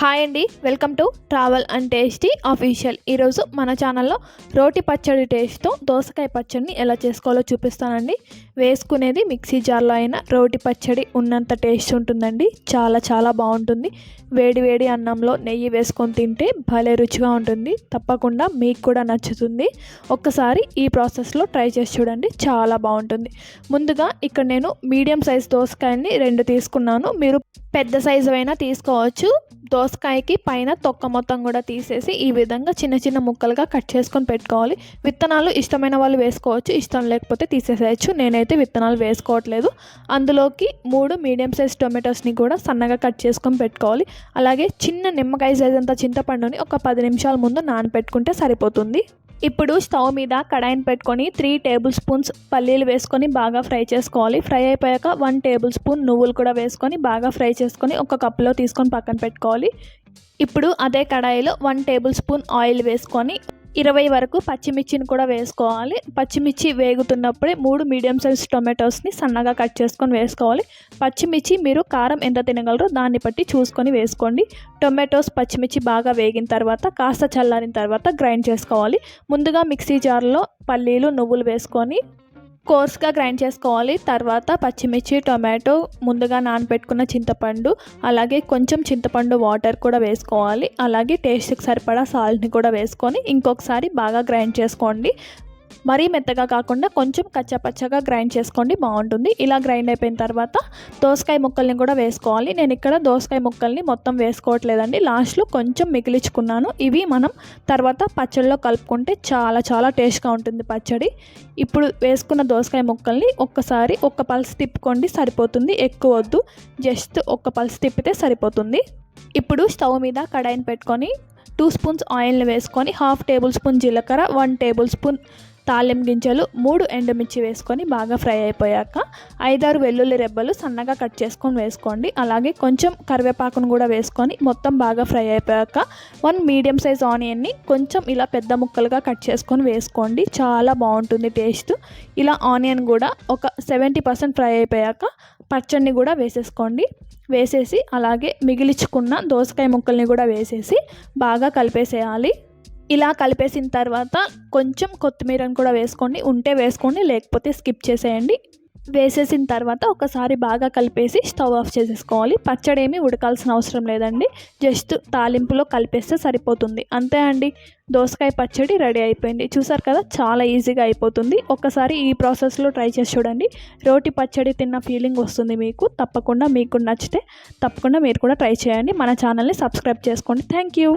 Hi అండి welcome to travel and tasty official ఈరోజు మన ఛానల్లో రోటి పచ్చడి టేస్ట్తో దోసకాయ పచ్చడిని ఎలా చేసుకోవాలో చూపిస్తానండి. వేసుకునేది మిక్సీ జార్లో అయినా రోటి పచ్చడి ఉన్నంత టేస్ట్ ఉంటుందండి. చాలా చాలా బాగుంటుంది. వేడి వేడి అన్నంలో నెయ్యి వేసుకొని తింటే భలే రుచిగా ఉంటుంది. తప్పకుండా మీకు కూడా నచ్చుతుంది. ఒక్కసారి ఈ ప్రాసెస్లో ట్రై చేసి చూడండి చాలా బాగుంటుంది. ముందుగా ఇక్కడ నేను మీడియం సైజ్ దోసకాయని రెండు తీసుకున్నాను. మీరు పెద్ద సైజు అయినా తీసుకోవచ్చు. దోస దోసకాయకి పైన తొక్క మొత్తం కూడా తీసేసి ఈ విధంగా చిన్న చిన్న ముక్కలుగా కట్ చేసుకొని పెట్టుకోవాలి. విత్తనాలు ఇష్టమైన వాళ్ళు వేసుకోవచ్చు ఇష్టం లేకపోతే తీసేసేయచ్చు. నేనైతే విత్తనాలు వేసుకోవట్లేదు. అందులోకి మూడు మీడియం సైజ్ టొమాటోస్ని కూడా సన్నగా కట్ చేసుకొని పెట్టుకోవాలి. అలాగే చిన్న నిమ్మకాయ సైజ్ అంత చింతపండుని ఒక పది నిమిషాల ముందు నానపెట్టుకుంటే సరిపోతుంది. ఇప్పుడు స్టవ్ మీద కడాయిని పెట్టుకొని త్రీ టేబుల్ స్పూన్స్ పల్లీలు వేసుకొని బాగా ఫ్రై చేసుకోవాలి. ఫ్రై అయిపోయాక వన్ టేబుల్ స్పూన్ నువ్వులు కూడా వేసుకొని బాగా ఫ్రై చేసుకొని ఒక కప్పులో తీసుకొని పక్కన పెట్టుకోవాలి. ఇప్పుడు అదే కడాయిలో వన్ టేబుల్ స్పూన్ ఆయిల్ వేసుకొని ఇరవై వరకు పచ్చిమిర్చిని కూడా వేసుకోవాలి. పచ్చిమిర్చి వేగుతున్నప్పుడే మూడు మీడియం సైజ్ టొమాటోస్ని సన్నగా కట్ చేసుకొని వేసుకోవాలి. పచ్చిమిర్చి మీరు కారం ఎంత తినగలరో దాన్ని బట్టి చూసుకొని వేసుకోండి. టొమాటోస్ పచ్చిమిర్చి బాగా వేగిన తర్వాత కాస్త చల్లారిన తర్వాత గ్రైండ్ చేసుకోవాలి. ముందుగా మిక్సీ జార్లో పల్లీలు నువ్వులు వేసుకొని కోర్స్గా గ్రైండ్ చేసుకోవాలి. తర్వాత పచ్చిమిర్చి టొమాటో ముందుగా నానబెట్టుకున్న చింతపండు అలాగే కొంచెం చింతపండు వాటర్ కూడా వేసుకోవాలి. అలాగే టేస్ట్కి సరిపడా సాల్ట్ని కూడా వేసుకొని ఇంకొకసారి బాగా గ్రైండ్ చేసుకోండి. మరీ మెత్తగా కాకుండా కొంచెం కచ్చపచ్చగా గ్రైండ్ చేసుకోండి బాగుంటుంది. ఇలా గ్రైండ్ అయిపోయిన తర్వాత దోసకాయ ముక్కల్ని కూడా వేసుకోవాలి. నేను ఇక్కడ దోసకాయ ముక్కల్ని మొత్తం వేసుకోవట్లేదండి. లాస్ట్లో కొంచెం మిగిలించుకున్నాను. ఇవి మనం తర్వాత పచ్చడిలో కలుపుకుంటే చాలా చాలా టేస్ట్గా ఉంటుంది పచ్చడి. ఇప్పుడు వేసుకున్న దోసకాయ ముక్కల్ని ఒక్కసారి ఒక్క పల్స్ తిప్పుకోండి సరిపోతుంది. ఎక్కువ వద్దు. జస్ట్ ఒక్క పల్స్ తిప్పితే సరిపోతుంది. ఇప్పుడు స్టవ్ మీద కడాయిని పెట్టుకొని టూ స్పూన్స్ ఆయిల్ని వేసుకొని హాఫ్ టేబుల్ స్పూన్ జీలకర్ర వన్ టేబుల్ స్పూన్ తాలిం గింజలు మూడు ఎండుమిర్చి వేసుకొని బాగా ఫ్రై అయిపోయాక ఐదారు వెల్లుల్లి రెబ్బలు సన్నగా కట్ చేసుకొని వేసుకోండి. అలాగే కొంచెం కరివేపాకును కూడా వేసుకొని మొత్తం బాగా ఫ్రై అయిపోయాక వన్ మీడియం సైజ్ ఆనియన్ని కొంచెం ఇలా పెద్ద ముక్కలుగా కట్ చేసుకొని వేసుకోండి. చాలా బాగుంటుంది టేస్ట్. ఇలా ఆనియన్ కూడా ఒక సెవెంటీ పర్సెంట్ ఫ్రై అయిపోయాక పచ్చడిని కూడా వేసేసుకోండి. వేసేసి అలాగే మిగిలించుకున్న దోసకాయ ముక్కల్ని కూడా వేసేసి బాగా కలిపేసేయాలి. ఇలా కలిపేసిన తర్వాత కొంచెం కొత్తిమీరని కూడా వేసుకోండి. ఉంటే వేసుకోండి లేకపోతే స్కిప్ చేసేయండి. వేసేసిన తర్వాత ఒకసారి బాగా కలిపేసి స్టవ్ ఆఫ్ చేసేసుకోవాలి. పచ్చడి ఏమి ఉడకాల్సిన అవసరం లేదండి. జస్ట్ తాలింపులో కలిపేస్తే సరిపోతుంది. అంతే అండి. దోసకాయ పచ్చడి రెడీ అయిపోయింది. చూసారు కదా చాలా ఈజీగా అయిపోతుంది. ఒకసారి ఈ ప్రాసెస్లో ట్రై చేసి చూడండి. రోటి పచ్చడి తిన్న ఫీలింగ్ వస్తుంది మీకు. తప్పకుండా మీకు నచ్చితే తప్పకుండా మీరు కూడా ట్రై చేయండి. మన ఛానల్ని సబ్స్క్రైబ్ చేసుకోండి. Thank you.